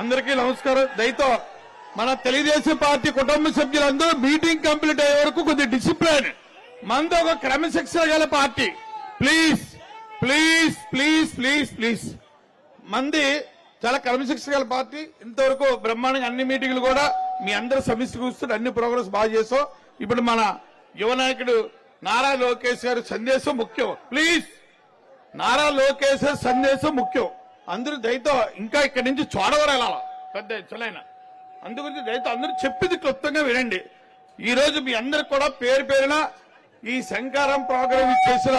అందరికీ నమస్కారం. దయతో మన తెలుగుదేశం పార్టీ కుటుంబ సభ్యులందరూ మీటింగ్ కంప్లీట్ అయ్యే వరకు కొద్ది డిసిప్లిన్. మనది ఒక క్రమశిక్షణ గల party. Please please please please please. మంది చాలా క్రమశిక్షణ గల పార్టీ. ఇంతవరకు బ్రహ్మాండంగా అన్ని మీటింగ్లు కూడా మీ అందరి సమిష్టి కూర్చుని అన్ని ప్రోగ్రెస్ బాగా చేసాం. ఇప్పుడు మన యువ నాయకుడు నారా లోకేష్ గారి సందేశం ముఖ్యం. ప్లీజ్ నారా లోకేష్ సందేశం ముఖ్యం. అందరూ దయతో ఇంకా ఇక్కడి నుంచి చోడవరు వెళ్ళాల పెద్ద చలైన అందుగురించి దయతో అందరూ చెప్పింది క్లుప్తంగా వినండి. ఈ రోజు మీ అందరికి కూడా పేరు పేరున ఈ శంకారం ప్రోగ్రాం చేసిన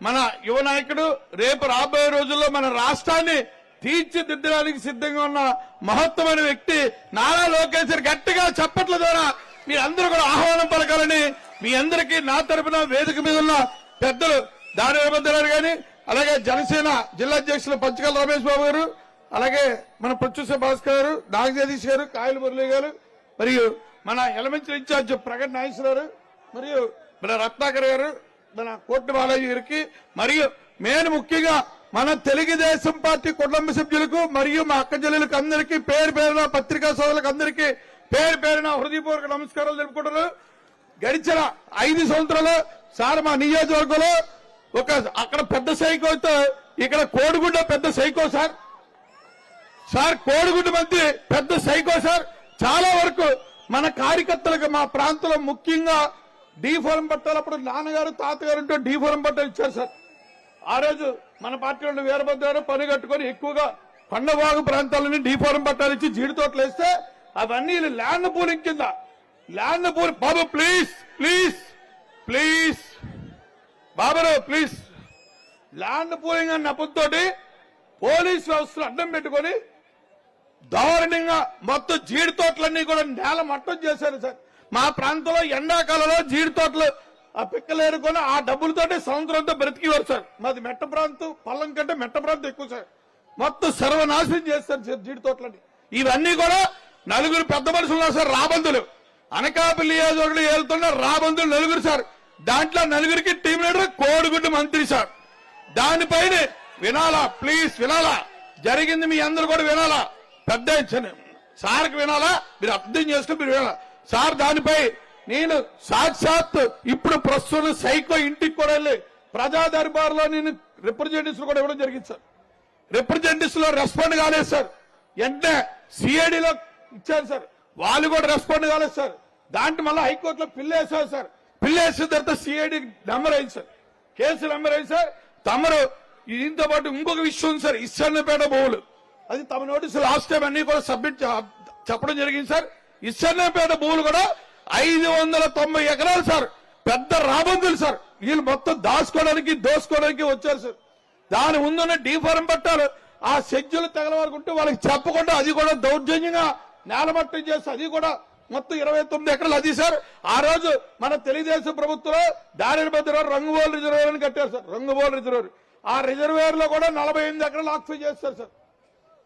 మన యువ నాయకుడు రేపు రాబోయే రోజుల్లో మన రాష్ట్రాన్ని తీర్చిదిద్దడానికి సిద్ధంగా ఉన్న మహత్తమైన వ్యక్తి నారా లోకేశ్వర్ గట్టిగా చప్పట్ల ద్వారా మీరందరూ కూడా ఆహ్వానం పలకాలని మీ అందరికీ నా తరపున వేదిక మీద ఉన్న పెద్దలు దాని వీరభద్రారు గాని అలాగే జనసేన జిల్లా అధ్యక్షులు పంచకల్ రమేష్ బాబు గారు అలాగే మన ప్రత్యూష భాస్కర్ గారు నాగ జగదీష్ గారు కాయల మురళి గారు మరియు మన ఎలమెంచర్ ఇన్ఛార్జ్ ప్రగట్ నాగేశ్వరరావు మరియు మన రత్నాకర్ గారు మన కోర్టు బాలాజీ గారికి మరియు నేను ముఖ్యంగా మన తెలుగుదేశం పార్టీ కుటుంబ సభ్యులకు మరియు మా అక్క చెల్లెలకు అందరికీ పేరు పేరున పత్రికా సోదరులకు అందరికీ పేరు పేరున హృదయపూర్వక నమస్కారాలు తెలుపుకుంటున్నారు గడిచిన ఐదు సంవత్సరాలు సార్ మా నియోజకవర్గంలో ఒక అక్కడ పెద్ద సైకోతో ఇక్కడ కోడిగుడ్డ పెద్ద సైకో సార్. సార్ కోడిగుడ్డ మధ్య పెద్ద సైకో సార్. చాలా వరకు మన కార్యకర్తలకు మా ప్రాంతంలో ముఖ్యంగా డీ పట్టాలప్పుడు పట్టాలు అప్పుడు నాన్నగారు తాతగారు ఉంటూ డీఫోరం పట్టాలు ఇచ్చారు సార్. ఆ రోజు మన పార్టీ వాళ్ళు వీరభద్రారు పని కట్టుకొని ఎక్కువగా కొండవాగు ప్రాంతాలని డీఫోరం పట్టాలు ఇచ్చి జీడి తోటలు వేస్తే అవన్నీ ల్యాండ్ పూలింగ్ కింద. ల్యాండ్ పూల్ బాబు please please please Baburao please land pooling అన్న నెపంతోటి పోలీస్ వ్యవస్థను అడ్డం పెట్టుకొని దారుణంగా మొత్తం జీడి తోటలన్నీ కూడా నేల మట్టం చేశారు సార్. మా ప్రాంతంలో ఎండాకాలంలో జీడి తోటలు ఆ పిక్కలేరుకొని ఆ డబ్బులతోటి సంవత్సరంతో బ్రతికివారు సార్. మాది మెట్ట ప్రాంతం పల్లం కంటే మెట్ట ప్రాంతం ఎక్కువ సార్. మొత్తం సర్వనాశనం చేస్తారు సార్ జీడి తోటలని ఇవన్నీ కూడా నలుగురు పెద్ద మనుషులు ఉన్నారు సార్ రాబందులు. అనకాపల్లి నియోజకవర్గంలో వెళ్తున్న రాబందులు నలుగురు సార్. దాంట్లో నలుగురికి టీం లీడర్ కోడిగుడ్డు మంత్రి సార్. దానిపైన వినాలా ప్లీజ్ వినాలా. జరిగింది మీ అందరు కూడా వినాలా. పెద్ద సార్కి వినాలా మీరు అర్థం చేసుకుని మీరు వినాలా. సార్ దానిపై నేను సాక్షాత్ ఇప్పుడు ప్రస్తుతం సైకో ఇంటికి కూడా వెళ్ళి ప్రజా దర్బార్లో నేను రిప్రజెంటేటివ్స్ కూడా ఇవ్వడం జరిగింది సార్. రిప్రజెంటేటివ్స్లో రెస్పాండ్ కాలేదు సార్. వెంటనే సిఐడిలో ఇచ్చారు సార్. వాళ్ళు కూడా రెస్పాండ్ కాలేదు సార్. దాంట్లో మళ్ళీ హైకోర్టులో పిల్లేసారు సార్. పిల్లే సిద్ధార్థ సిఐడి నెంబర్ అయింది సార్. కేసు నెంబర్ అయింది సార్. తమరు దీంతో పాటు ఇంకొక విషయం ఉంది సార్. ఇస్సన్నపేట భూములు అది తమ నోటీసు లాస్ట్ టైం అన్ని కూడా సబ్మిట్ చెప్పడం జరిగింది సార్. ఇస్సన్నపేట భూములు కూడా ఐదు వందల తొంభై ఎకరాలు సార్. పెద్ద రాబందులు సార్. వీళ్ళు మొత్తం దాచుకోవడానికి దోసుకోవడానికి వచ్చారు సార్. దాని ముందున్న డీఫారం పట్టాలు ఆ షెడ్యూల్ తగలవరకుంటే వాళ్ళకి చెప్పకుండా అది కూడా దౌర్జన్యంగా నేలమట్టం చేస్తే అది కూడా మొత్తం ఇరవై తొమ్మిది ఎకరాలు అది సార్. ఆ రోజు మన తెలుగుదేశం ప్రభుత్వంలో దారిని భద్ర రంగుబోల్ రిజర్వేర్ అని కట్టారు సార్. రంగుబోల్ రిజర్వేర్ ఆ రిజర్వేర్లో కూడా నలభై ఎనిమిది ఎకరాలు ఆక్ఫై చేస్తారు సార్.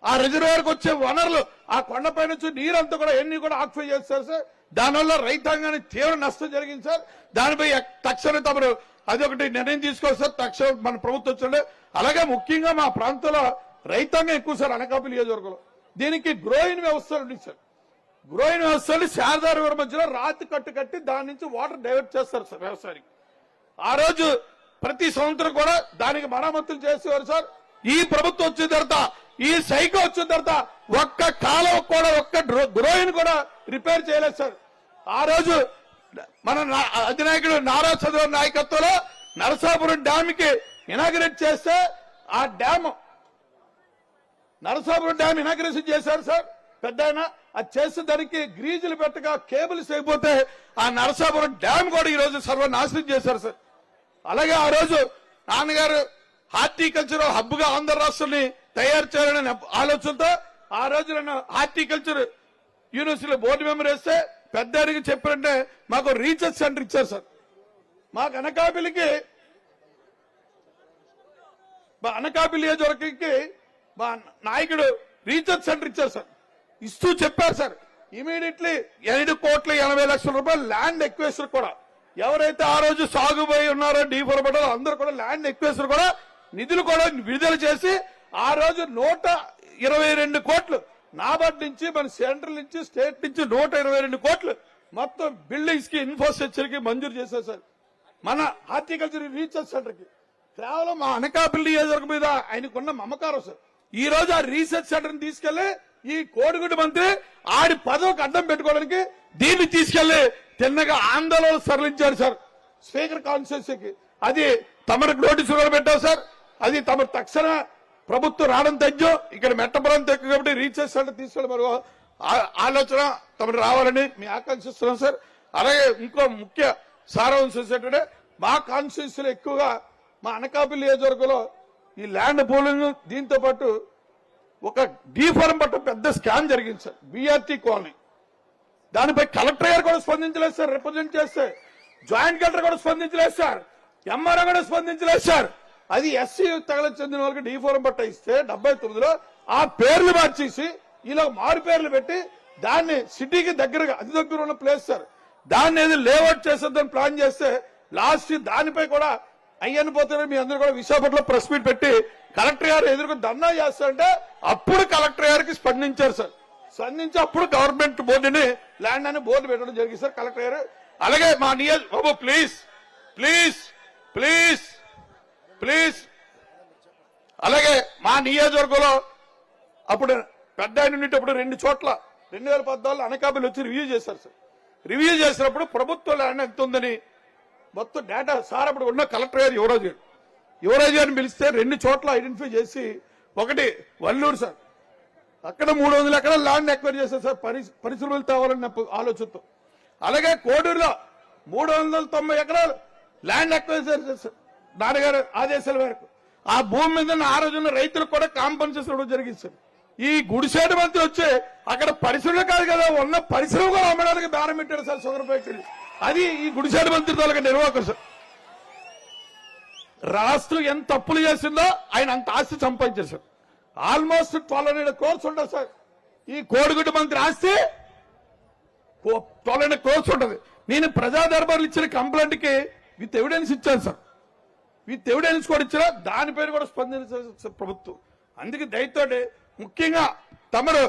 ఆ రిజర్వేర్కు వచ్చే వనరులు ఆ కొండపై నుంచి నీరంతా కూడా ఎన్ని కూడా ఆక్ఫై చేస్తారు సార్. దానివల్ల రైతాంగానికి తీవ్ర నష్టం జరిగింది సార్. దానిపై తక్షణ తక్షణం తమరు అది ఒకటి నిర్ణయం తీసుకోవాలి సార్. తక్షణం మన ప్రభుత్వం వచ్చిండే అలాగే ముఖ్యంగా మా ప్రాంతంలో రైతాంగం ఎక్కువ సార్ అనకాపల్లి నియోజకవర్గంలో. దీనికి గ్రోయిన్ వ్యవస్థలు ఉంది సార్. గ్రోయిన్ వ్యవస్థలు శారదా రివర్ మధ్యలో రాతి కట్టు కట్టి దాని నుంచి వాటర్ డైవర్ట్ చేస్తారు సార్ వ్యవసాయానికి. ఆ రోజు ప్రతి సంవత్సరం కూడా దానికి మరమ్మతులు చేసేవారు సార్. ఈ ప్రభుత్వం వచ్చిన తర్వాత ఈ సైకో వచ్చిన తర్వాత ఒక్క కాలం కూడా ఒక్క గ్రోయిన్ కూడా రిపేర్ చేయలేదు సార్. ఆ రోజు మన నా- అధినాయకుడు నారా చంద్రబాబు నాయకత్వంలో నరసాపురం డ్యామ్కి ఇనాగ్రేట్ చేస్తే ఆ డ్యామ్ నరసాపురం డ్యామ్ ఇనాగ్రేషన్ చేశారు సార్. పెద్ద ఆయన అది చేస్తే దానికి గ్రీజులు పెట్టగా కేబుల్స్ అయిపోతే ఆ నరసాపురం డ్యామ్ కూడా ఈ రోజు సర్వనాశనం చేశారు సార్. అలాగే ఆ రోజు నాన్నగారు హార్టికల్చర్ హబ్గా ఆంధ్ర రాష్ట్రాన్ని తయారు చేయాలనే ఆలోచనతో ఆ రోజు నన్ను హార్టికల్చర్ యూనివర్సిటీలో బోర్డు మెంబర్ వేస్తే పెద్ద చెప్పారంటే మాకు రీసెర్చ్ సెంటర్ ఇచ్చారు సార్. మాకు అనకాపిలికి మా అనకాపిలి నియోజకవర్గంకి మా నాయకుడు రీసెర్చ్ సెంటర్ ఇచ్చారు సార్. ఇస్తూ చెప్పారు సార్. ఇమీడియట్లీ ఏడు కోట్ల ఎనభై లక్షల రూపాయలు ల్యాండ్ ఎక్వేషన్ కూడా. ఎవరైతే ఆ రోజు సాగుపోయి ఉన్నారో డీఫర్ పడ్డారో అందరూ కూడా ల్యాండ్ ఎక్వేషన్ కూడా నిధులు కూడా విడుదల చేసి ఆ రోజు నూట ఇరవై రెండు కోట్లు నాబార్డ్ నుంచి మన సెంట్రల్ నుంచి స్టేట్ నుంచి నూట ఇరవై రెండు కోట్లు మొత్తం బిల్డింగ్స్కి ఇన్ఫ్రాస్ట్రక్చర్కి మంజూరు చేశారు సార్. మన హార్టికల్చర్ రీసెర్చ్ సెంటర్కి కేవలం మా అనకాపల్లి నియోజకవర్గం మీద ఆయనకున్న మమకారం సార్. ఈ రోజు ఆ రీసెర్చ్ సెంటర్ తీసుకెళ్ళి ఈ కోడిగుడ్డు మంత్రి ఆడి పదవికి అడ్డం పెట్టుకోవడానికి దీన్ని తీసుకెళ్ళి తిన్నగా ఆందోళన సరళించారు సార్. స్పీకర్ కాన్స్టిట్యూన్సీకి. అది తమరికి నోటీసు కూడా పెట్టావు సార్. అది తమ తక్షణ ప్రభుత్వం రావడం తగ్గు. ఇక్కడ మెట్టపురం తగ్గు కాబట్టి రీసెర్చ్ సెంటర్ తీసుకెళ్ళి మరి ఆ- ఆలోచన తమరు రావాలని మేము ఆకాంక్షిస్తున్నాం సార్. అలాగే ఇంకో ముఖ్య సారాంశం ఏంటంటే మా కాన్స్టిట్యూన్సీలో ఎక్కువగా మా అనకాపల్లి నియోజకవర్గంలో ఈ ల్యాండ్ పూలింగ్ దీంతో పాటు ఒక డీఫారం పట్ల పెద్ద స్కామ్ జరిగింది సార్ బీఆర్టీ కాలనీ. దానిపై కలెక్టర్ గారు కూడా స్పందించలేదు సార్ రిప్రజెంట్ చేస్తే. జాయింట్ కలెక్టర్ కూడా స్పందించలేదు సార్ ఎంఆర్ఓ కూడా స్పందించలేదు సార్. అది ఎస్సీ తగల చెందిన వాళ్ళకి డీఫారం పట్ట ఇస్తే డెబ్బై తొమ్మిదిలో ఆ పేర్లు మార్చేసి ఇలా మారు పేర్లు పెట్టి దాన్ని సిటీకి దగ్గరగా అతి దగ్గర ఉన్న ప్లేస్ సార్. దాన్ని ఏది లేఅవుట్ చేసేద్దని ప్లాన్ చేస్తే లాస్ట్ దానిపై కూడా అయ్యని పోతున్నారు మీ అందరూ కూడా విశాఖపట్నంలో ప్రెస్ మీట్ పెట్టి కలెక్టర్ గారు ఎదుర్కొని ధర్నా చేస్తారంటే అప్పుడు కలెక్టర్ గారికి స్పందించారు సార్. స్పందించి అప్పుడు గవర్నమెంట్ బోర్డుని ల్యాండ్ అని బోర్డు పెట్టడం జరిగింది సార్ కలెక్టర్ గారు. అలాగే మా నియోజ బాబు ప్లీజ్ ప్లీజ్ ప్లీజ్ ప్లీజ్. అలాగే మా నియోజకవర్గంలో అప్పుడు పెద్ద ఆయన ఉండేటప్పుడు రెండు చోట్ల రెండు వేల పద్నాలుగులో అనకాపల్లి వచ్చి రివ్యూ చేశారు సార్. రివ్యూ చేసినప్పుడు ప్రభుత్వ ల్యాండ్ ఎంత ఉందని మొత్తం డేటా సార్ అప్పుడు ఉన్న కలెక్టర్ గారు యువరాజు గారు. యువరాజు గారిని పిలిస్తే రెండు చోట్ల ఐడెంటిఫై చేసి ఒకటి వల్లూరు సార్. అక్కడ మూడు వందల ఎకరాల ల్యాండ్ ఎక్వైర్ చేశారు సార్. పరి- పరిశ్రమలు తేవాలని ఆలోచనతో. అలాగే కోడూరులో మూడు వందల తొంభై ఎకరాలు ల్యాండ్ ఎక్వైర్ చేశారు నాన్నగారు ఆదేశాల మేరకు. ఆ భూమి మీద ఉన్న ఆ రోజున రైతులకు కూడా కాంపన్సేషన్ ఇవ్వడం జరిగింది సార్. ఈ గుడిసేడు మంత్రి వచ్చి అక్కడ పరిశ్రమలు కాదు కదా ఉన్న పరిశ్రమ కూడా అమ్మడానికి బేరం పెట్టాడు సార్ షుగర్ ఫ్యాక్టరీ అది ఈ గుడిసేడు మంత్రి తాలూకా సార్. రాష్ట్రం ఎంత తప్పులు చేసిందో ఆయన అంత ఆస్తి సంపాదించారు sir. Almost twelve hundred crores ఉంటుంది సార్. ఈ కోడిగుడ్డు మంత్రి ఆస్తి ట్వెల్వ్ హండ్రెడ్ కోర్స్ ఉంటుంది నేను ప్రజా దర్బార్లు ఇచ్చిన కంప్లైంట్కి విత్ ఎవిడెన్స్ ఇచ్చాను సార్. విత్ ఎవిడెన్స్ కూడా ఇచ్చినా పేరు కూడా స్పందించారు సార్ ప్రభుత్వం. అందుకే దయతో ముఖ్యంగా తమరు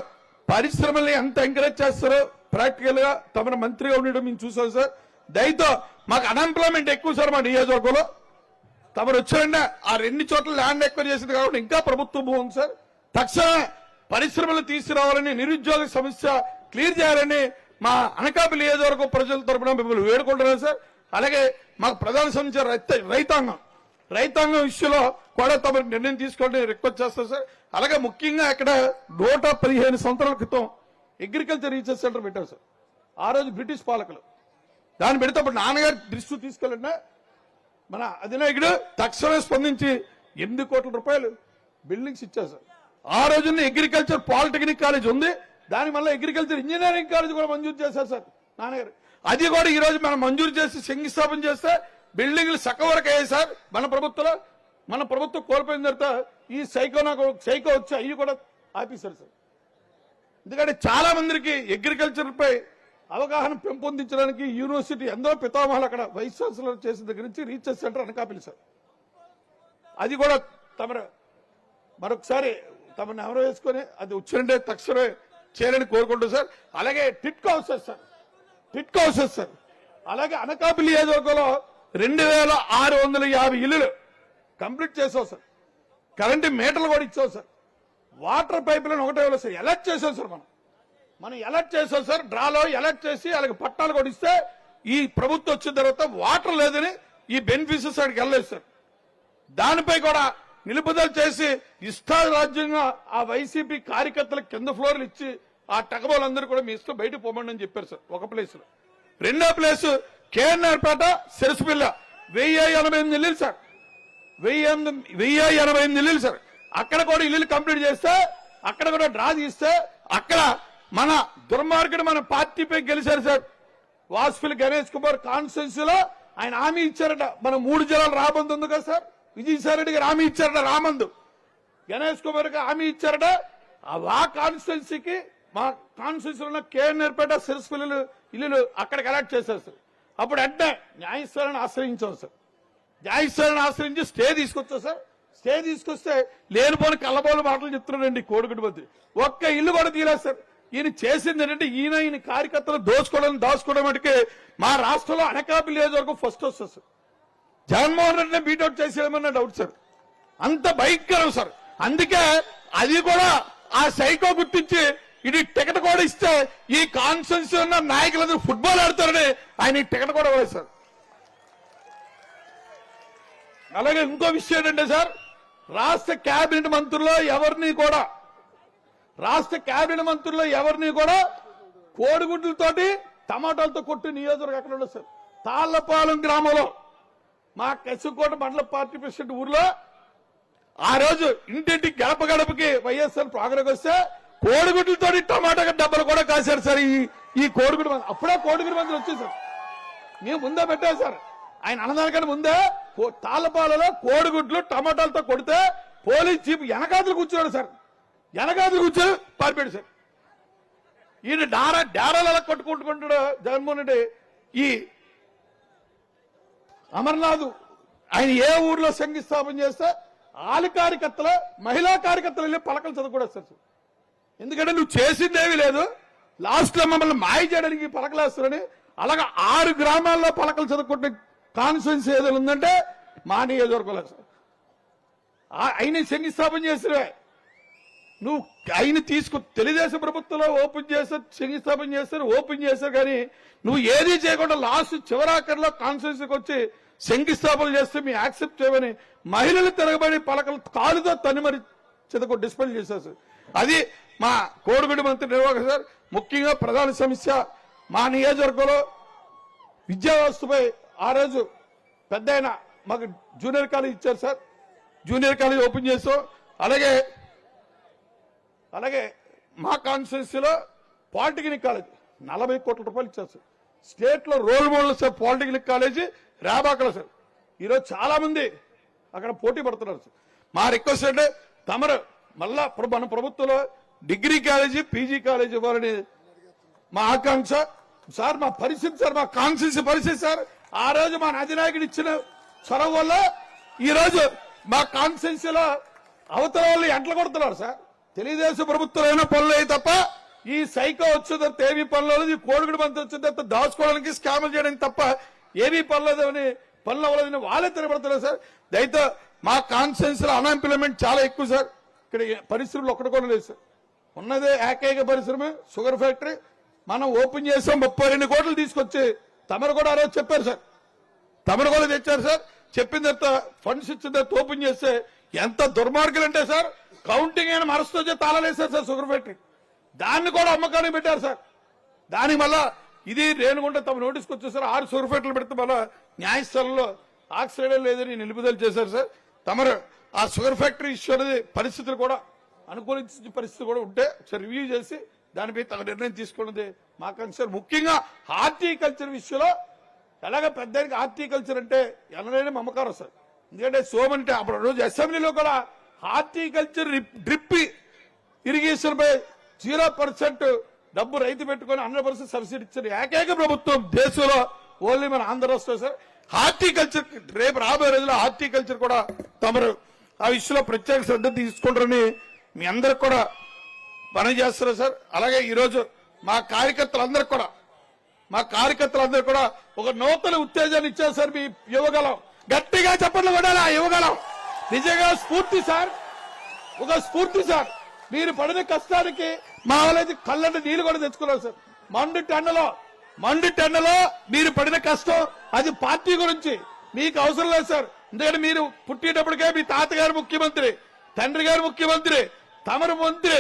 పరిశ్రమల్ని ఎంత ఎంకరేజ్ చేస్తారో ప్రాక్టికల్గా తమరు మంత్రిగా ఉండడం మేము చూసాం సార్. దయతో మాకు అన్ఎంప్లాయ్మెంట్ ఎక్కువ సార్ మా నియోజకవర్గంలో. తమరు వచ్చారంటే ఆ రెండు చోట్ల ల్యాండ్ ఎక్కువ చేసింది కాబట్టి ఇంకా ప్రభుత్వ భూమి సార్. తక్షణ పరిశ్రమలు తీసుకురావాలని నిరుద్యోగ సమస్య క్లియర్ చేయాలని మా అనకాపల్లి నియోజకవర్గం ప్రజల తరపున మిమ్మల్ని వేడుకుంటున్నాను సార్. అలాగే మాకు ప్రధాన సమస్య రైత- రైతాంగం. రైతాంగం విషయంలో కూడా తమ నిర్ణయం తీసుకోవాలని రిక్వెస్ట్ చేస్తాను సార్. అలాగే ముఖ్యంగా ఇక్కడ నూట పదిహేను సంవత్సరాల క్రితం అగ్రికల్చర్ రీసెర్చ్ సెంటర్ పెట్టారు సార్. ఆ రోజు బ్రిటిష్ పాలకులు. దాన్ని పెడితే అప్పుడు నాన్నగారు దృష్టి తీసుకెళ్ళండి. మన అధినాయకుడు తక్షణమే స్పందించి ఎనిమిది కోట్ల రూపాయలు బిల్డింగ్స్ ఇచ్చారు ఆ రోజున అగ్రికల్చర్ పాలిటెక్నిక్ కాలేజ్ ఉంది. దాని వల్ల అగ్రికల్చర్ ఇంజనీరింగ్ కాలేజ్ కూడా మంజూరు చేశారు సార్ నాన్నగారు. అది కూడా ఈ రోజు మనం మంజూరు చేసి శంకుస్థాపన చేస్తే బిల్డింగ్లు సక్క వరకు అయ్యాయి సార్ మన ప్రభుత్వంలో. మన ప్రభుత్వం కోల్పోయిన తర్వాత ఈ సైకో నాకు సైకో వచ్చి అవి కూడా ఆపేశారు సార్. ఎందుకంటే చాలా మందికి అగ్రికల్చర్ పై అవగాహన పెంపొందించడానికి యూనివర్సిటీ ఎందరో పితామహలు అక్కడ వైస్ ఛాన్సలర్ చేసిన దగ్గర నుంచి రీసెర్చ్ సెంటర్ అనకాపల్లి సార్. అది కూడా తమరు మరొకసారి తమను ఎవరో వేసుకొని అది వచ్చినట్టే తక్షణమే చేయాలని కోరుకుంటూ సార్. అలాగే TIDCO houses sir. TIDCO houses sir. అలాగే అనకాపల్లి ఏదోకలో రెండు వేల ఆరు వందల యాభై ఇల్లులు కంప్లీట్ చేసాం సార్. కరెంటు మీటర్లు కూడా ఇచ్చావు సార్. వాటర్ పైప్లను ఒకటే ఇవ్వలేదు సార్. ఎలా చేసాం సార్ మనం. మనం ఎలక్ట్ చేసాం సార్ డ్రాలో ఎలక్ట్ చేసి వాళ్ళకి పట్టాలు కూడా ఇస్తే ఈ ప్రభుత్వం వచ్చిన తర్వాత వాటర్ లేదని ఈ బెనిఫిషరీస్ అక్కడికి వెళ్ళలేదు సార్. దానిపై కూడా నిలుపుదల చేసి ఇష్టారాజ్యంగా ఆ వైసీపీ కార్యకర్తలకు కింద ఫ్లోర్లు ఇచ్చి ఆ టగబోలందరూ కూడా మీ ఇష్టం బయటకు పోమండి అని చెప్పారు సార్ ఒక ప్లేస్లో. రెండో ప్లేస్ కేఎన్ఆర్పేట సిరసిపిల్ల. వెయ్యి ఎనభై ఎనిమిది ఇల్లు సార్. వెయ్యి ఎనిమిది వెయ్యి ఎనభై ఎనిమిది ఇల్లు సార్. అక్కడ కూడా ఇల్లు కంప్లీట్ చేస్తే అక్కడ కూడా డ్రా తీస్తే అక్కడ మన దుర్మార్గుడు మన పార్టీపై గెలిచారు సార్. వాసుపల్లి గణేష్ కుమార్ కాన్స్టిట్యున్సీ లో ఆయన హామీ ఇచ్చారట. మన మూడు జిల్లాలు రాబందు ఉంది కదా సార్. విజయసాయి రెడ్డి గారు హామీ ఇచ్చారట రామందు. గణేష్ కుమార్కి హామీ ఇచ్చారట. ఆ కాన్స్టిట్యున్సీకి మా కాన్స్టిట్యున్సీ ఉన్న కేఎన్ఆర్ పేట ఇల్లులు అక్కడికి అలాట్ చేశారు సార్. అప్పుడు అంటే న్యాయస్థానాన్ని ఆశ్రయించాం సార్. న్యాయస్థానాన్ని ఆశ్రయించి స్టే తీసుకొచ్చాం సార్. స్టే తీసుకొస్తే లేనిపోని కళ్ళబోలు మాటలు చెప్తున్నాడండి కోడిగుడి మంత్రి. ఒక్క ఇల్లు కూడా తీరా సార్. ఈయన చేసింది ఏంటంటే ఈయన ఈయన కార్యకర్తలు దోచుకోవడం దాచుకోవడం అంటే మా రాష్ట్రంలో అడకాపిల్ల లేదు వరకు ఫస్ట్ వస్తుంది సార్. జగన్మోహన్ రెడ్డిని బీటౌట్ చేసేయమన్న డౌట్ సార్. అంత భయంకరం సార్. అందుకే అది కూడా ఆ సైకో గుర్తించి ఇది టికెట్ కూడా ఇస్తే ఈ కాన్ఫరెన్స్ ఉన్న నాయకులందరూ ఫుట్బాల్ ఆడతారని ఆయన టికెట్ కూడా ఇవ్వలేదు సార్. అలాగే ఇంకో విషయం ఏంటంటే సార్ రాష్ట్ర కేబినెట్ మంత్రుల్లో ఎవరిని కూడా రాష్ట్ర కేబినెట్ మంత్రుల్లో ఎవరిని కూడా కోడిగుడ్లతోటి టమాటాలతో కొట్టి నియోజకవర్గం అక్కడ ఉండదు సార్. తాళ్ళపాలెం గ్రామంలో మా కసికోట మండల పార్టీ ప్రెసిడెంట్ ఊర్లో ఆ రోజు ఇంటింటి గడప గడపకి వైఎస్ఆర్ ప్రోగ్రాం వస్తే కోడిగుడ్లతో టమాటా డబ్బలు కూడా కాశారు సార్ ఈ ఈ కోడిగుడ్డు మంది. అప్పుడే కోడిగుడ్డు మందులు వచ్చేది సార్. మేము ముందే పెట్టాం సార్. ఆయన అన్నదానికన్నా ముందే కో- తాళ్ళపాలలో కోడిగుడ్లు టమాటాలతో కొడితే పోలీస్ చీఫ్ వెనకాదులు కూర్చున్నాడు సార్. వెనకాదులు కూర్చొని పారిపోయాడు సార్. ఈయన డారా డారాలు ఎలా కొట్టుకుంటుకుంటాడు జగన్మోహన్ రెడ్డి? ఈ అమర్నాథ్ ఆయన ఏ ఊర్లో శంకుస్థాపన చేస్తే ఆలు కార్యకర్తల మహిళా కార్యకర్తలు వెళ్ళి పలకలు చదవకూడదు సార్. ఎందుకంటే నువ్వు చేసిందేమీ లేదు. లాస్ట్లో మమ్మల్ని మాయ చేయడానికి పలకలేస్తారని అలాగే ఆరు గ్రామాల్లో పలకలు చదువుకుంటే కాన్ఫరెన్స్ ఏదైనా ఉందంటే మా నియోజకవర్గంలో సార్. ఆయన శంకుస్థాపన చేసినవే నువ్వు ఆయన తీసుకు తెలుగుదేశం ప్రభుత్వంలో ఓపెన్ చేస్తారు శంకుస్థాపన చేస్తారు ఓపెన్ చేస్తారు కానీ నువ్వు ఏది చేయకుండా లాస్ట్ చివరాఖరిలో కాన్ఫరెన్స్ వచ్చి శంకుస్థాపన చేస్తే మీ యాక్సెప్ట్ చేయమని మహిళలు తిరగబడి పలకలు కాలుతో తనిమరి చితకు చెదకు డిస్పెల్ చేశారు అది మా కోడిగుడి మంత్రి నిర్వాహక సార్ ముఖ్యంగా ప్రధాన సమస్య మా నియోజకవర్గంలో విద్యా వ్యవస్థపై ఆ రోజు పెద్ద మాకు జూనియర్ కాలేజ్ ఇచ్చారు సార్. జూనియర్ కాలేజ్ ఓపెన్ చేసాం అలాగే అలాగే మా కాన్స్టిట్యున్సీలో పాలిటెక్నిక్ కాలేజ్ నలభై కోట్ల రూపాయలు ఇచ్చారు స్టేట్లో స్టేట్లో role model sir polytechnic college రాబాకలో sir. ఈరోజు చాలా మంది అక్కడ పోటీ పడుతున్నారు సార్. మా రిక్వెస్ట్ అంటే తమరు మళ్ళా మన ప్రభుత్వంలో డిగ్రీ కాలేజీ పీజీ కాలేజీ ఇవ్వాలని మా ఆకాంక్ష. సార్ మా పరిస్థితి సార్ మా కాన్స్టిట్యూన్సీ పరిస్థితి సార్ ఆ రోజు మా అధినాయకుడు ఇచ్చిన చొరవ వల్ల ఈరోజు మా కాన్స్టిట్యూన్సీలో అవతల వాళ్ళు ఎంటలు కొడుతున్నారు సార్. తెలుగుదేశం ప్రభుత్వం అయినా పనులు తప్ప ఈ సైకో వచ్చిందో ఏమీ పనులు ఈ కోడిగుడి మంత్రి వచ్చిందో దాచుకోవడానికి స్కామ్లు చేయడానికి తప్ప ఏమీ పనులేదని పనులు అవ్వలేదని వాళ్ళే తిరగబడుతున్నారు సార్. దయతో మా కాన్స్టిట్యూన్సీ లో అన్ఎంప్లాయ్మెంట్ చాలా ఎక్కువ సార్. ఇక్కడ పరిశ్రమలు ఒక్కటి కూడా లేదు సార్. ఉన్నదే ఏకైక పరిశ్రమ షుగర్ ఫ్యాక్టరీ మనం ఓపెన్ చేసాం ముప్పై రెండు కోట్లు తీసుకొచ్చి తమరు కూడా ఆ రోజు చెప్పారు సార్. తమరు కూడా తెచ్చారు సార్. చెప్పిన తర్వాత ఫండ్స్ ఇచ్చిన తర్వాత ఓపెన్ చేస్తే ఎంత దుర్మార్గులు అంటే సార్ కౌంటింగ్ అయిన మనసుతో వచ్చి తాళలేశారు సార్ షుగర్ ఫ్యాక్టరీ. దాన్ని కూడా అమ్మకానికి పెట్టారు సార్. దాని మళ్ళా ఇది రేణుగుంట తమ నోటీస్కి వచ్చేసారు ఆరు షుగర్ ఫ్యాక్టరీలు పెడితే మళ్ళా న్యాయస్థానంలో ఆక్సిడెంట్ లేదని నిలుపుదల చేశారు సార్. తమరు ఆ షుగర్ ఫ్యాక్టరీ ఇష్యూ అనేది పరిస్థితులు కూడా అనుకూలించే పరిస్థితి కూడా ఉంటే ఒకసారి రివ్యూ చేసి దానిపై తమ నిర్ణయం తీసుకున్నది మా కన్సర్ ముఖ్యంగా హార్టికల్చర్ విషయంలో ఎలాగ పెద్దానికి హార్టికల్చర్ అంటే ఎనలేని మమకారం సార్. ఎందుకంటే సోమంటే అప్పుడు రోజు అసెంబ్లీలో కూడా హార్టికల్చర్ డ్రిప్ ఇరిగేషన్ పై జీరో పర్సెంట్ డబ్బు రైతు పెట్టుకొని హండ్రెడ్ పర్సెంట్ సబ్సిడీ ఇచ్చిన ఏకైక ప్రభుత్వం దేశంలో ఓన్లీ మన ఆంధ్ర రాష్ట్రం సార్. హార్టికల్చర్ రేపు రాబోయే రోజుల్లో హార్టికల్చర్ కూడా తమరు ఆ విషయంలో ప్రత్యేక శ్రద్ధ తీసుకుంటారని మీ అందరికి కూడా పని చేస్తున్నారు సార్. అలాగే ఈరోజు మా కార్యకర్తలందరికి కూడా మా కార్యకర్తలందరూ కూడా ఒక నూతన ఉత్తేజాన్ని ఇచ్చారు సార్ మీ యువగలం గట్టిగా చెప్పండి కూడా ఆ యువగలం నిజంగా స్ఫూర్తి సార్. ఒక స్ఫూర్తి సార్. మీరు పడిన కష్టానికి మా వాళ్ళది కళ్ళంటి నీళ్ళు కూడా తెచ్చుకున్నారు సార్. మండు టెండలో మండు టెండలో మీరు పడిన కష్టం అది పార్టీ గురించి మీకు అవసరం లేదు సార్. ఎందుకంటే మీరు పుట్టేటప్పటికే మీ తాతగారు ముఖ్యమంత్రి తండ్రి గారు ముఖ్యమంత్రి తమరు మంత్రి.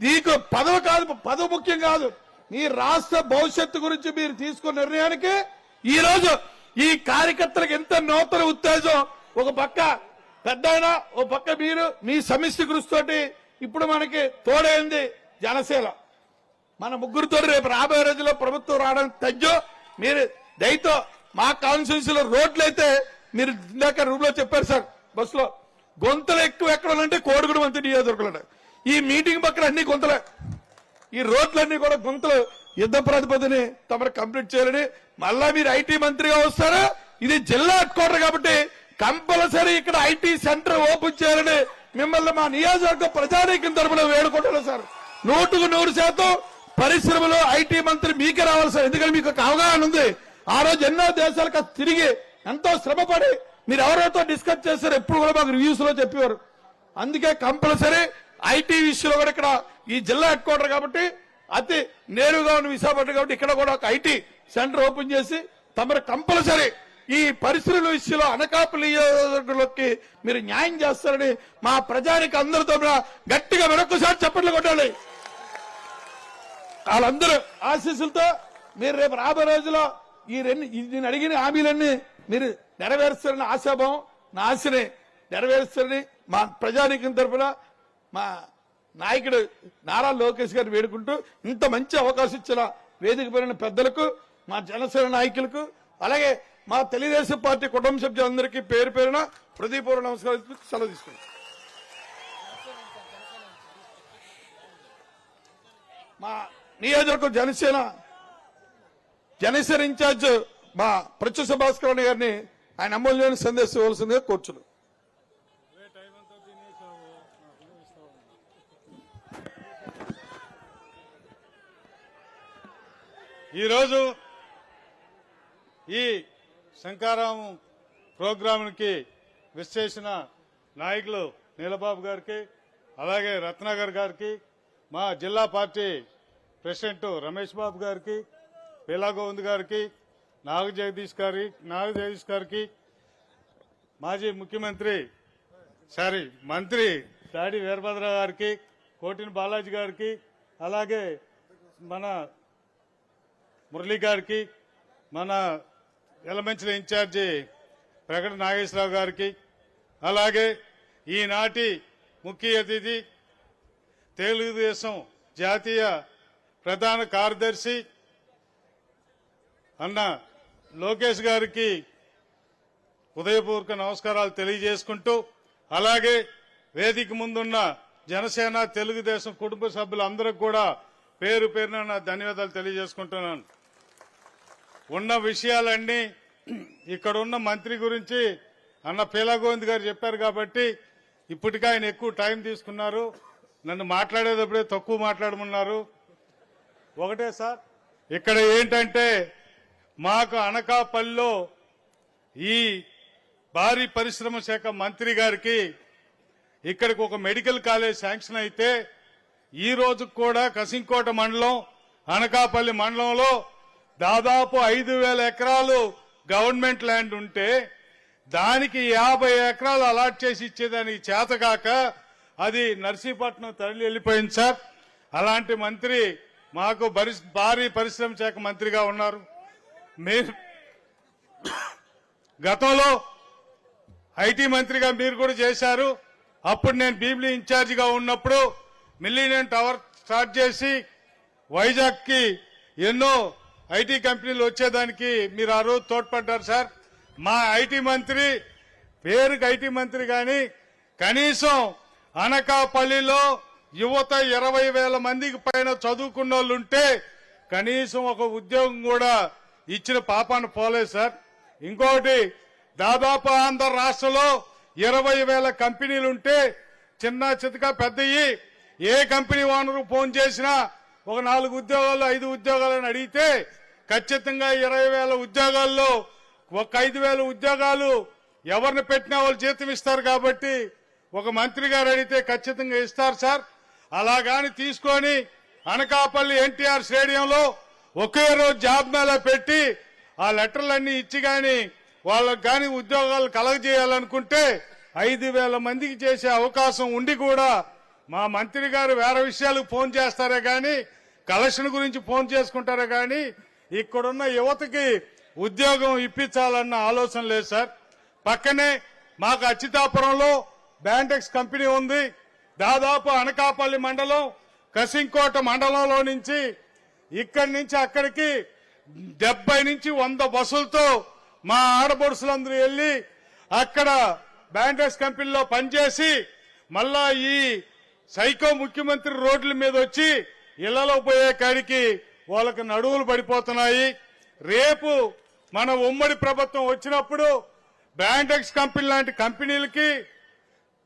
నీకు పదవి కాదు పదవి ముఖ్యం కాదు. మీ రాష్ట్ర భవిష్యత్తు గురించి మీరు తీసుకున్న నిర్ణయానికి ఈ రోజు ఈ కార్యకర్తలకు ఎంత నూతన ఉత్తేజం. ఒక పక్క పెద్ద ఓ పక్క మీరు మీ సమిష్టి కృషితోటి ఇప్పుడు మనకి తోడైంది జనసేన. మన ముగ్గురితో రేపు రాబోయే రోజుల్లో ప్రభుత్వం రావడానికి తగ్గు. మీరు దయతో మా కాన్స్టిట్యూన్సీలో రోడ్లు అయితే మీరు ఇందాక రూమ్లో చెప్పారు సార్ బస్సులో. గొంతులు ఎక్కువ ఎక్కడ ఉన్నాయంటే కోడిగుడు మంత్రి నియోజకవర్గంలో ఈ మీటింగ్ పక్కన అన్ని గొంతులే. ఈ రోడ్లన్నీ కూడా గుంతలు యుద్ధ ప్రాతిపదిని తమరు కంప్లీట్ చేయాలని మళ్ళా మీరు ఐటీ మంత్రిగా వస్తారా? ఇది జిల్లా హెడ్ క్వార్టర్ కాబట్టి కంపల్సరీ ఇక్కడ ఐటీ సెంటర్ ఓపెన్ చేయాలని మిమ్మల్ని మా నియోజకవర్గ ప్రజానీకం తరపున వేడుకుంటున్నాను సార్. నూటుకు నూరు శాతం పరిశ్రమలో ఐటీ మంత్రి మీకే రావాలి సార్. ఎందుకంటే మీకు ఒక అవగాహన ఉంది. ఆ రోజు ఎన్నో దేశాలకు తిరిగి ఎంతో శ్రమపడి మీరు ఎవరితో డిస్కస్ చేశారు ఎప్పుడు కూడా మాకు రివ్యూస్లో చెప్పేవారు. అందుకే కంపల్సరీ ఐటీ విషయంలో కూడా ఇక్కడ ఈ జిల్లా హెడ్ క్వార్టర్ కాబట్టి అతి నేరుగా ఉన్న విశాఖపట్నం కాబట్టి ఇక్కడ కూడా ఒక ఐటీ సెంటర్ ఓపెన్ చేసి తమరు కంపల్సరీ ఈ పరిశ్రమల విషయంలో అనకాపల్లి నియోజకవర్గంలోకి మీరు న్యాయం చేస్తారని మా ప్రజానికి అందరితో కూడా గట్టిగా మరొకసారి చప్పట్లు కొట్టాలి. వాళ్ళందరూ ఆశీస్సులతో మీరు రేపు రాబోయే రోజుల్లో ఈ రెండు నేను అడిగిన హామీలన్నీ మీరు నెరవేరుస్తారని ఆశాభావం నా ఆశని నెరవేరుస్తారని మా ప్రజానీకం తరఫున మా నాయకుడు నారా లోకేష్ గారిని వేడుకుంటూ ఇంత మంచి అవకాశం ఇచ్చిన వేదిక పెద్దలకు మా జనసేన నాయకులకు అలాగే మా తెలుగుదేశం పార్టీ కుటుంబ సభ్యులందరికీ పేరు పేరున హృదయపూర్వ నమస్కారం సెలవు తీసుకుంటాం. మా నియోజకవర్గం జనసేన జనసేన ఇన్ఛార్జ్ మా ప్రత్యుష భాస్కర్ గారిని ఆయన అమూల్యమైన సందేశం ఇవ్వాల్సిందిగా కోర్చులు ఈరోజు ఈ శంకారావు ప్రోగ్రాంకి విశ్లేషణ నాయకులు నీలబాబు గారికి అలాగే రత్నాకర్ గారికి మా జిల్లా పార్టీ ప్రెసిడెంట్ రమేష్ బాబు గారికి పీలాగోవింద్ గారికి నాగ జగదీష్ గారి నాగ జగదీష్ గారికి మాజీ ముఖ్యమంత్రి సారీ మంత్రి దాడి వీరభద్ర గారికి కోటిని బాలాజీ గారికి అలాగే మన మురళీ గారికి మన ఎలమంచిల ఇన్ఛార్జి ప్రకట నాగేశ్వరరావు గారికి? అలాగే ఈనాటి ముఖ్య అతిథి తెలుగుదేశం జాతీయ ప్రధాన కార్యదర్శి అన్న లోకేష్ గారికి ఉదయపూర్వక నమస్కారాలు తెలియజేసుకుంటూ అలాగే వేదిక ముందున్న జనసేన తెలుగుదేశం కుటుంబ సభ్యులందరికీ కూడా పేరు పేరున ధన్యవాదాలు తెలియజేసుకుంటున్నాను. ఉన్న విషయాలన్నీ ఇక్కడ ఉన్న మంత్రి గురించి అన్న పీలాగోవింద్ గారు చెప్పారు కాబట్టి ఇప్పటికే ఆయన ఎక్కువ టైం తీసుకున్నారు. నన్ను మాట్లాడేటప్పుడే తక్కువ మాట్లాడమన్నారు. ఒకటే సార్ ఇక్కడ ఏంటంటే మాకు అనకాపల్లిలో ఈ భారీ పరిశ్రమ శాఖ మంత్రి గారికి ఇక్కడికి ఒక మెడికల్ కాలేజ్ శాంక్షన్ అయితే ఈ రోజు కూడా కసింకోట మండలం అనకాపల్లి మండలంలో దాదాపు ఐదు వేల ఎకరాలు గవర్నమెంట్ ల్యాండ్ ఉంటే దానికి యాభై ఎకరాలు అలాట్ చేసి ఇచ్చేదానికి చేతగాక అది నర్సీపట్నం తరలి వెళ్ళిపోయింది సార్. అలాంటి మంత్రి మాకు భారీ పరిశ్రమ శాఖ మంత్రిగా ఉన్నారు. మీరు గతంలో ఐటీ మంత్రిగా మీరు కూడా చేశారు. అప్పుడు నేను భీమిలీ ఇన్ఛార్జిగా ఉన్నప్పుడు మిల్లీనియం టవర్ స్టార్ట్ చేసి వైజాగ్కి ఎన్నో ఐటీ కంపెనీలు వచ్చేదానికి మీరు ఆ రోజు తోడ్పడ్డారు సార్. మా ఐటీ మంత్రి పేరుకి ఐటీ మంత్రి కానీ కనీసం అనకాపల్లిలో యువత ఇరవై వేల మందికి పైన చదువుకున్న వాళ్ళు ఉంటే కనీసం ఒక ఉద్యోగం కూడా ఇచ్చిన పాపాన్ని పోలేదు సార్. ఇంకోటి దాదాపు ఆంధ్ర రాష్ట్రంలో ఇరవై వేల కంపెనీలు ఉంటే చిన్న చితక పెద్దయి ఏ కంపెనీ ఓనరు ఫోన్ చేసినా ఒక నాలుగు ఉద్యోగాలు ఐదు ఉద్యోగాలను అడిగితే ఖచ్చితంగా ఇరవై వేల ఉద్యోగాల్లో ఒక ఐదు వేల ఉద్యోగాలు ఎవరిని పెట్టినా వాళ్ళు జీతం ఇస్తారు కాబట్టి ఒక మంత్రి గారు అడిగితే ఖచ్చితంగా ఇస్తారు సార్. అలా గాని తీసుకొని అనకాపల్లి ఎన్టీఆర్ స్టేడియంలో ఒకే రోజు జాబ్ మేళా పెట్టి ఆ లెటర్లన్నీ ఇచ్చి కానీ వాళ్ళకు కానీ ఉద్యోగాలు కలగజేయాలనుకుంటే ఐదు వేల మందికి చేసే అవకాశం ఉండి కూడా మా మంత్రి గారు వేరే విషయాలకు ఫోన్ చేస్తారే కానీ కలెక్షన్ గురించి ఫోన్ చేసుకుంటారే కానీ ఇక్కడున్న యువతకి ఉద్యోగం ఇప్పించాలన్న ఆలోచన లేదు సార్. పక్కనే మాకు అచ్చితాపురంలో బ్యాంటెక్స్ కంపెనీ ఉంది. దాదాపు అనకాపల్లి మండలం కసింకోట మండలంలో నుంచి ఇక్కడి నుంచి అక్కడికి డెబ్బై నుంచి వంద బస్సులతో మా ఆడపడుసులందరూ వెళ్ళి అక్కడ బ్యాండెక్స్ కంపెనీలో పనిచేసి మళ్ళా ఈ సైకో ముఖ్యమంత్రి రోడ్ల మీద వచ్చి ఇళ్ళలో పోయే కాడికి వాళ్ళకి నడువులు పడిపోతున్నాయి. రేపు మన ఉమ్మడి ప్రభుత్వం వచ్చినప్పుడు బ్యాండెక్స్ కంపెనీ లాంటి కంపెనీలకి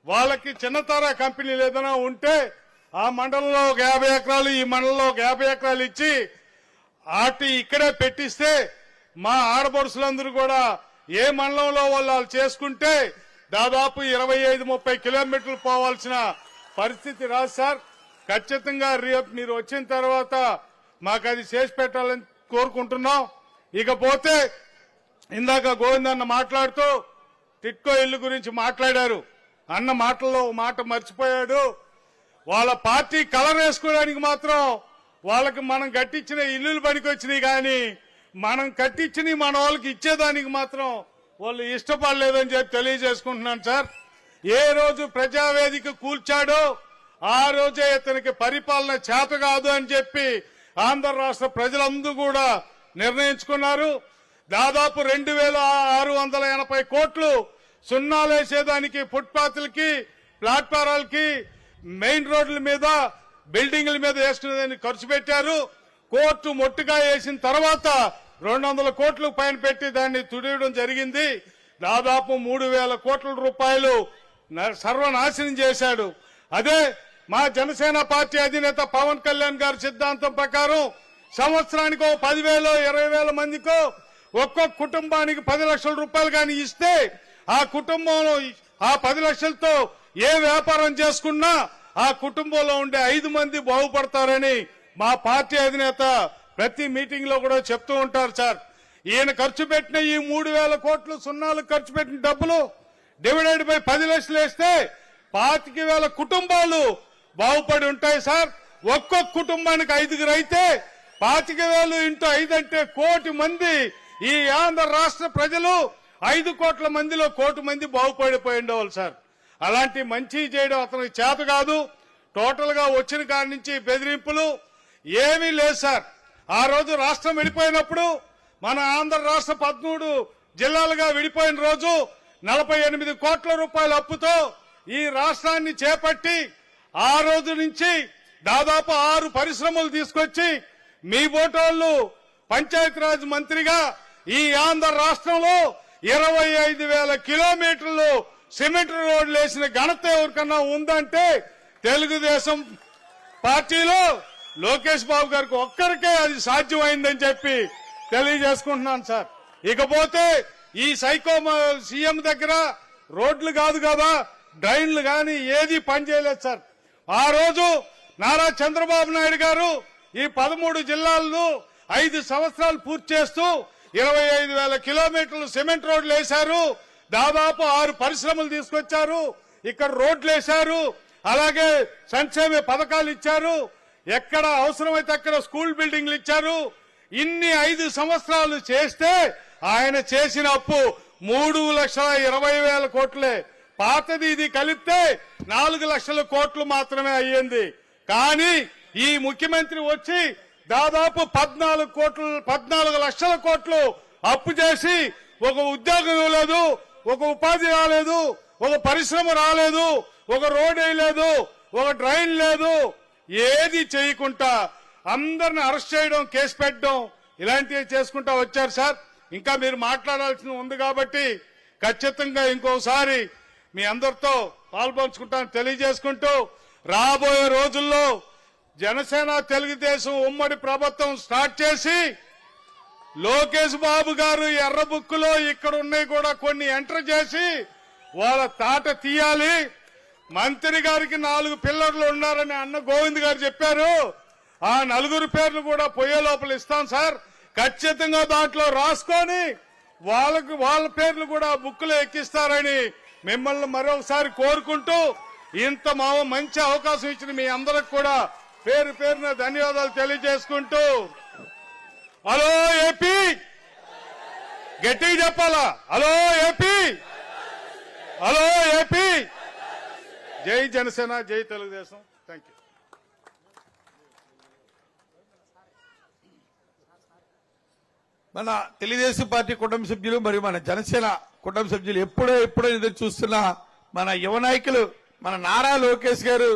వాళ్ళకి చిన్నతర కంపెనీలు ఏదైనా ఉంటే ఆ మండలంలో ఒక యాభై ఎకరాలు ఈ మండలంలో ఒక యాభై ఎకరాలు ఇచ్చి వాటి ఇక్కడే పెట్టిస్తే మా ఆడపడుసులందరూ కూడా ఏ మండలంలో వాళ్ళు వాళ్ళు చేసుకుంటే దాదాపు ఇరవై ఐదు ముప్పై కిలోమీటర్లు పోవాల్సిన పరిస్థితి రాదు సార్. ఖచ్చితంగా రేపు మీరు వచ్చిన తర్వాత మాకు అది చేసి పెట్టాలని కోరుకుంటున్నాం. ఇకపోతే ఇందాక గోవిందన్న మాట్లాడుతూ టిట్కో ఇల్లు గురించి మాట్లాడారు. అన్న మాటల్లో మాట మర్చిపోయాడు. వాళ్ళ పార్టీ కలర్ వేసుకోవడానికి మాత్రం వాళ్ళకి మనం కట్టించిన ఇల్లులు పనికొచ్చినాయి కానీ మనం కట్టించిన మన వాళ్ళకి ఇచ్చేదానికి మాత్రం వాళ్ళు ఇష్టపడలేదని చెప్పి తెలియజేసుకుంటున్నాను సార్. ఏ రోజు ప్రజావేదిక కూల్చాడో ఆ రోజే ఇతనికి పరిపాలన చేత కాదు అని చెప్పి ఆంధ్ర రాష్ట్ర ప్రజలందరూ కూడా నిర్ణయించుకున్నారు. దాదాపు రెండు వేల ఆరు వందల ఎనభై కోట్లు సున్నాలేసేదానికి ఫుట్పాత్లకి ప్లాట్ఫారాలకి మెయిన్ రోడ్ల మీద బిల్డింగ్ల మీద వేసుకునేదాన్ని ఖర్చు పెట్టారు. కోర్టు మొట్టుగా వేసిన తర్వాత రెండు వందల కోట్లు పైన పెట్టి దాన్ని తుడియడం జరిగింది. దాదాపు మూడు వేల కోట్ల రూపాయలు సర్వనాశనం చేశాడు. అదే మా జనసేన పార్టీ అధినేత పవన్ కళ్యాణ్ గారి సిద్ధాంతం ప్రకారం సంవత్సరానికి ఓ పదివేలు ఇరవై వేల మందికో ఒక్కొక్క కుటుంబానికి పది లక్షల రూపాయలు కానీ ఇస్తే ఆ కుటుంబంలో ఆ పది లక్షలతో ఏ వ్యాపారం చేసుకున్నా ఆ కుటుంబంలో ఉండే ఐదు మంది బాగుపడతారని మా పార్టీ అధినేత ప్రతి మీటింగ్లో కూడా చెప్తూ ఉంటారు సార్. ఈయన ఖర్చు పెట్టిన ఈ మూడు వేల కోట్లు సున్నాలు ఖర్చు పెట్టిన డబ్బులు డివిడెండ్ పై పది లక్షలు వేస్తే పాతిక వేల కుటుంబాలు బాగుపడి ఉంటాయి సార్. ఒక్కొక్క కుటుంబానికి ఐదుగురు అయితే పాతిక వేలు ఇంటూ ఐదంటే కోటి మంది ఈ ఆంధ్ర రాష్ట్ర ప్రజలు ఐదు కోట్ల మందిలో కోటి మంది బాగుపడిపోయి ఉండేవాళ్ళు సార్. అలాంటి మంచి చేయడం అతనికి చేత కాదు. టోటల్గా వచ్చిన కాడి నుంచి బెదిరింపులు ఏమీ లేదు సార్. ఆ రోజు రాష్ట్రం విడిపోయినప్పుడు మన ఆంధ్ర రాష్ట్ర పదమూడు జిల్లాలుగా విడిపోయిన రోజు నలభై ఎనిమిది కోట్ల రూపాయల అప్పుతో ఈ రాష్ట్రాన్ని చేపట్టి ఆ రోజు నుంచి దాదాపు ఆరు పరిశ్రమలు తీసుకొచ్చి మీ బోటోళ్ళు పంచాయతీరాజ్ మంత్రిగా ఈ ఆంధ్ర రాష్ట్రంలో ఇరవై ఐదు వేల కిలోమీటర్లు సిమెంట్ రోడ్లు వేసిన ఘనత ఎవరికన్నా ఉందంటే తెలుగుదేశం పార్టీలో లోకేష్ బాబు గారికి ఒక్కరికే అది సాధ్యమైందని చెప్పి తెలియజేసుకుంటున్నాను సార్. ఇకపోతే ఈ సైకో సీఎం దగ్గర రోడ్లు కాదు కదా డ్రైన్లు కానీ ఏది పనిచేయలేదు సార్. ఆ రోజు నారా చంద్రబాబు నాయుడు గారు ఈ పదమూడు జిల్లాలను ఐదు సంవత్సరాలు పూర్తి చేస్తూ ఇరవై ఐదు వేల కిలోమీటర్లు సిమెంట్ రోడ్లు వేశారు. దాదాపు ఆరు పరిశ్రమలు తీసుకొచ్చారు. ఇక్కడ రోడ్లు వేశారు. అలాగే సంక్షేమ పథకాలు ఇచ్చారు. ఎక్కడ అవసరమైతే అక్కడ స్కూల్ బిల్డింగ్లు ఇచ్చారు. ఇన్ని ఐదు సంవత్సరాలు చేస్తే ఆయన చేసిన అప్పు మూడు లక్షల ఇరవై వేల కోట్లే. పాతది ఇది కలిపితే నాలుగు లక్షల కోట్లు మాత్రమే అయ్యింది. కానీ ఈ ముఖ్యమంత్రి వచ్చి దాదాపు పద్నాలుగు కోట్లు పద్నాలుగు లక్షల కోట్లు అప్పు చేసి ఒక ఉద్యోగం ఇవ్వలేదు ఒక ఉపాధి రాలేదు ఒక పరిశ్రమ రాలేదు ఒక రోడ్ వేయలేదు ఒక డ్రైన్ లేదు. ఏది చేయకుండా అందరిని అరెస్ట్ చేయడం కేసు పెట్టడం ఇలాంటివి చేసుకుంటా వచ్చారు సార్. ఇంకా మీరు మాట్లాడాల్సింది ఉంది కాబట్టి ఖచ్చితంగా ఇంకోసారి మీ అందరితో పాల్పంచుకుంటాను తెలియజేసుకుంటూ రాబోయే రోజుల్లో జనసేన తెలుగుదేశం ఉమ్మడి ప్రభుత్వం స్టార్ట్ చేసి లోకేష్ బాబు గారు ఎర్ర బుక్కులో ఇక్కడ ఉన్నాయి కూడా కొన్ని ఎంటర్ చేసి వాళ్ళ తాట తీయాలి. మంత్రి గారికి నాలుగు పిల్లర్లు ఉన్నారని అన్న గోవింద్ గారు చెప్పారు. ఆ నలుగురు పేర్లు కూడా పోయే లోపల ఇస్తాం సార్. ఖచ్చితంగా దాంట్లో రాసుకొని వాళ్ళకు వాళ్ళ పేర్లు కూడా బుక్కులు ఎక్కిస్తారని మిమ్మల్ని మరొకసారి కోరుకుంటూ ఇంత మా మంచి అవకాశం ఇచ్చిన మీ అందరికి కూడా పేరు పేరున ధన్యవాదాలు తెలియజేసుకుంటూ. Hello AP! గట్టిగా చెప్పాలా? Hello AP! Hello AP! జై జనసేన జై తెలుగుదేశం. థ్యాంక్ యూ మన తెలుగుదేశం పార్టీ కుటుంబ సభ్యులు మరియు మన జనసేన కుటుంబ సభ్యులు ఎప్పుడో ఎప్పుడో ఎదురు చూస్తున్న మన యువ నాయకులు మన నారా లోకేష్ గారు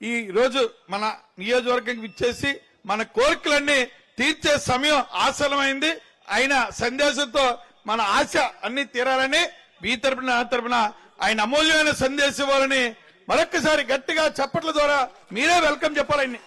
ఈ రోజు మన నియోజకవర్గం ఇచ్చేసి మన కోరికలన్నీ తీర్చే సమయం ఆసనమైంది ఆయన సందేశంతో మన ఆశ అన్ని తీరాలని మీ తరపున నా తరపున ఆయన అమూల్యమైన సందేశం ఇవ్వాలని మరొక్కసారి గట్టిగా చప్పట్ల ద్వారా మీరే వెల్కమ్ చెప్పాలని